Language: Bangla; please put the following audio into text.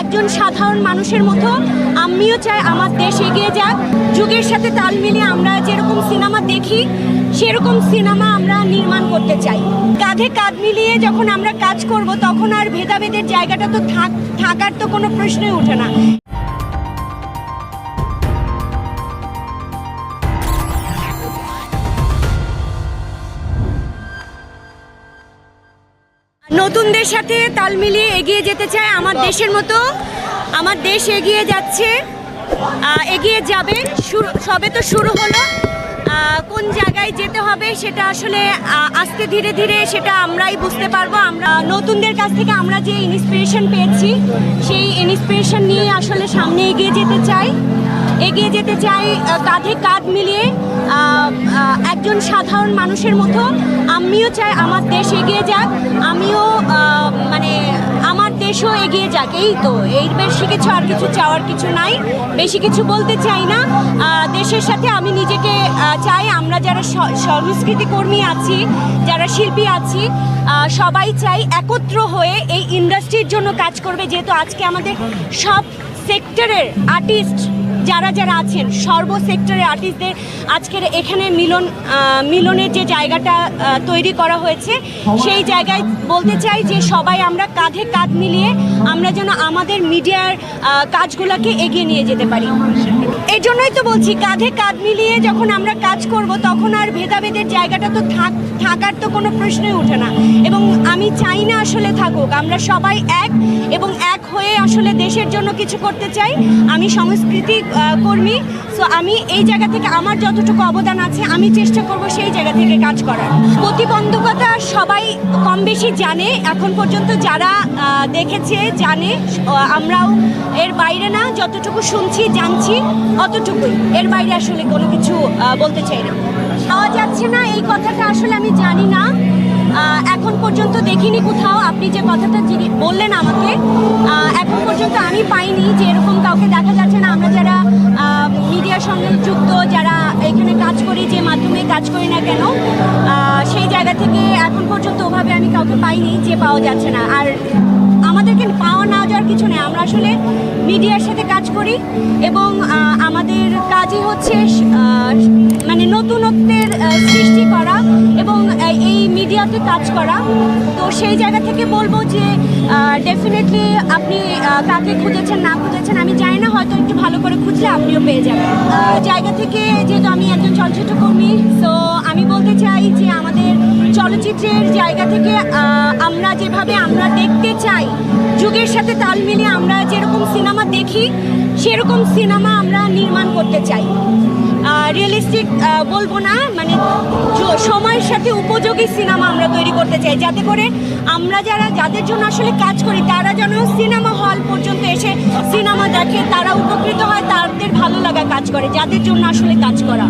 একজন সাধারণ মানুষের মতো আমিও চাই আমার দেশ এগিয়ে যাক। যুগের সাথে তাল মিলিয়ে আমরা যেরকম সিনেমা দেখি, সেরকম সিনেমা আমরা নির্মাণ করতে চাই। কাঁধে কাঁধ মিলিয়ে যখন আমরা কাজ করব, তখন আর ভেদাভেদের জায়গাটা তো থাক থাকার তো কোনো প্রশ্নই ওঠে না। নতুনদের সাথে তাল মিলিয়ে এগিয়ে যেতে চায় আমার দেশের মতো। আমার দেশ এগিয়ে যাচ্ছে এগিয়ে যাবে। সবে তো শুরু হলো। কোন জায়গায় যেতে হবে সেটা আসলে আস্তে ধীরে ধীরে সেটা আমরাই বুঝতে পারব। আমরা নতুনদের কাছ থেকে আমরা যে ইন্সপিরেশন পেয়েছি, সেই ইন্সপিরেশন নিয়ে আসলে সামনে এগিয়ে যেতে চাই। এগিয়ে যেতে চাই কাঁধে কাঁধ মিলিয়ে একজন সাধারণ মানুষের মতো, আমিও চাই আমার দেশ এগিয়ে যাক, আমিও মানে আমার দেশও এগিয়ে যাক, এই তো, এই বেশি কিছু আর কিছু চাওয়ার কিছু নাই, বেশি কিছু বলতে চাই না। দেশের সাথে আমি নিজেকে চাই, আমরা যারা সংস্কৃতি কর্মী আছি, যারা শিল্পী আছি সবাই চাই একত্র হয়ে এই ইন্ডাস্ট্রির জন্য কাজ করবে, যেহেতু আজকে আমাদের সব সেক্টরের আর্টিস্ট যারা যারা আছেন সর্ব সেক্টরের আর্টিস্টদের আজকের এখানে মিলন মিলনের যে জায়গাটা তৈরি করা হয়েছে সেই জায়গায় বলতে চাই যে সবাই আমরা কাঁধে কাঁধ মিলিয়ে আমরা যেন আমাদের মিডিয়ার কাজগুলোকে এগিয়ে নিয়ে যেতে পারি। এই জন্যই তো বলছি কাঁধে কাঁধ মিলিয়ে যখন আমরা কাজ করব তখন আর ভেদাভেদের জায়গাটা তো থাক থাকার তো কোনো প্রশ্নই ওঠে না। এবং আমি চাই না আসলে থাকুক আমরা সবাই এক এবং এক হয়ে আসলে দেশের জন্য কিছু করতে চাই। আমি সংস্কৃতি আহ, কর্মী সো আমি এই জায়গা থেকে আমার যতটুকু অবদান আছে, আমি চেষ্টা করব সেই জায়গা থেকে কাজ করার। প্রতিবন্ধকতা সবাই কম বেশি জানে, এখন পর্যন্ত যারা দেখেছে, জানে আমরাও এর বাইরে না, যতটুকু শুনছি, জানছি, অতটুকুই। এর বাইরে আসলে কোনো কিছু বলতে চাই না। পাওয়া যাচ্ছে না, এই কথাটা আসলে আমি জানি না। এখন পর্যন্ত দেখিনি কোথাও, আপনি যে কথাটা বললেন আমাকে এখন পর্যন্ত আমি পাইনি যে এরকম কাউকে দেখা কাজ করি না কেন সেই জায়গা থেকে এখন পর্যন্ত ওভাবে আমি কাউকে পাইনি, যে পাওয়া যাচ্ছে না। আর আমাদেরকে পাওয়া না যাওয়ার কিছু নেই। আমরা আসলে মিডিয়ার সাথে কাজ করি এবং আমাদের কাজই হচ্ছে মানে নতুনত্বের সৃষ্টি করা। মিডিয়াতে কাজ করা। তো সেই জায়গা থেকে বলব যে ডেফিনেটলি আপনি কাকে খুঁজেছেন, না খুঁজেছেন, আমি জানি না, হয়তো একটু ভালো করে খুঁজলে আপনিও পেয়ে যাবেন। জায়গা থেকে যেহেতু আমি একজন চলচ্চিত্র কর্মী তো আমি বলতে চাই যে আমাদের চলচ্চিত্রের জায়গা থেকে আমরা যেভাবে আমরা দেখতে চাই, যুগের সাথে তাল মিলিয়ে আমরা যেরকম সিনেমা দেখি, সেরকম সিনেমা আমরা নির্মাণ করতে চাই। রিয়েলিস্টিক বলব না মানে সময়ের সাথে উপযোগী সিনেমা আমরা তৈরি করতে চাই। যাতে করে আমরা যারা যাদের জন্য আসলে কাজ করি, তারা যেন সিনেমা হল পর্যন্ত এসে সিনেমা দেখে, তারা উপকৃত হয়, তাদের ভালো লাগা কাজ করে, যাদের জন্য আসলে কাজ করা।